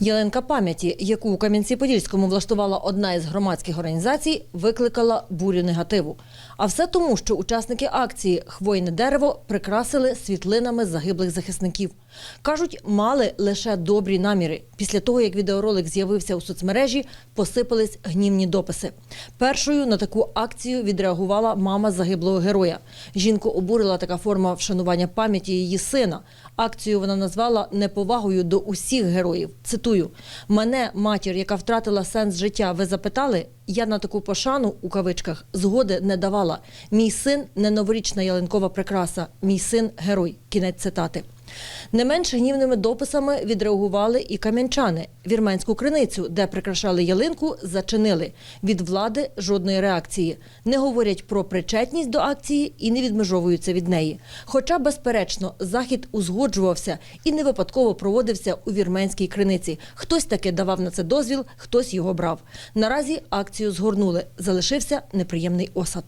Ялинка пам'яті, яку у Кам'янці-Подільському влаштувала одна із громадських організацій, викликала бурю негативу. А все тому, що учасники акції Хвойне дерево прикрасили світлинами загиблих захисників. Кажуть, мали лише добрі наміри. Після того, як відеоролик з'явився у соцмережі, посипались гнівні дописи. Першою на таку акцію відреагувала мама загиблого героя. Жінку обурила така форма вшанування пам'яті її сина. Акцію вона назвала неповагою до усіх героїв. Цитую: мене, матір, яка втратила сенс життя, ви запитали. Я на таку пошану у кавичках згоди не давала. Мій син не новорічна ялинкова прикраса. Мій син герой. Кінець цитати. Не менш гнівними дописами відреагували і кам'янчани. Вірменську криницю, де прикрашали ялинку, зачинили. Від влади жодної реакції. Не говорять про причетність до акції і не відмежовуються від неї. Хоча, безперечно, захід узгоджувався і не випадково проводився у вірменській криниці. Хтось таки давав на це дозвіл, хтось його брав. Наразі акцію згорнули. Залишився неприємний осад.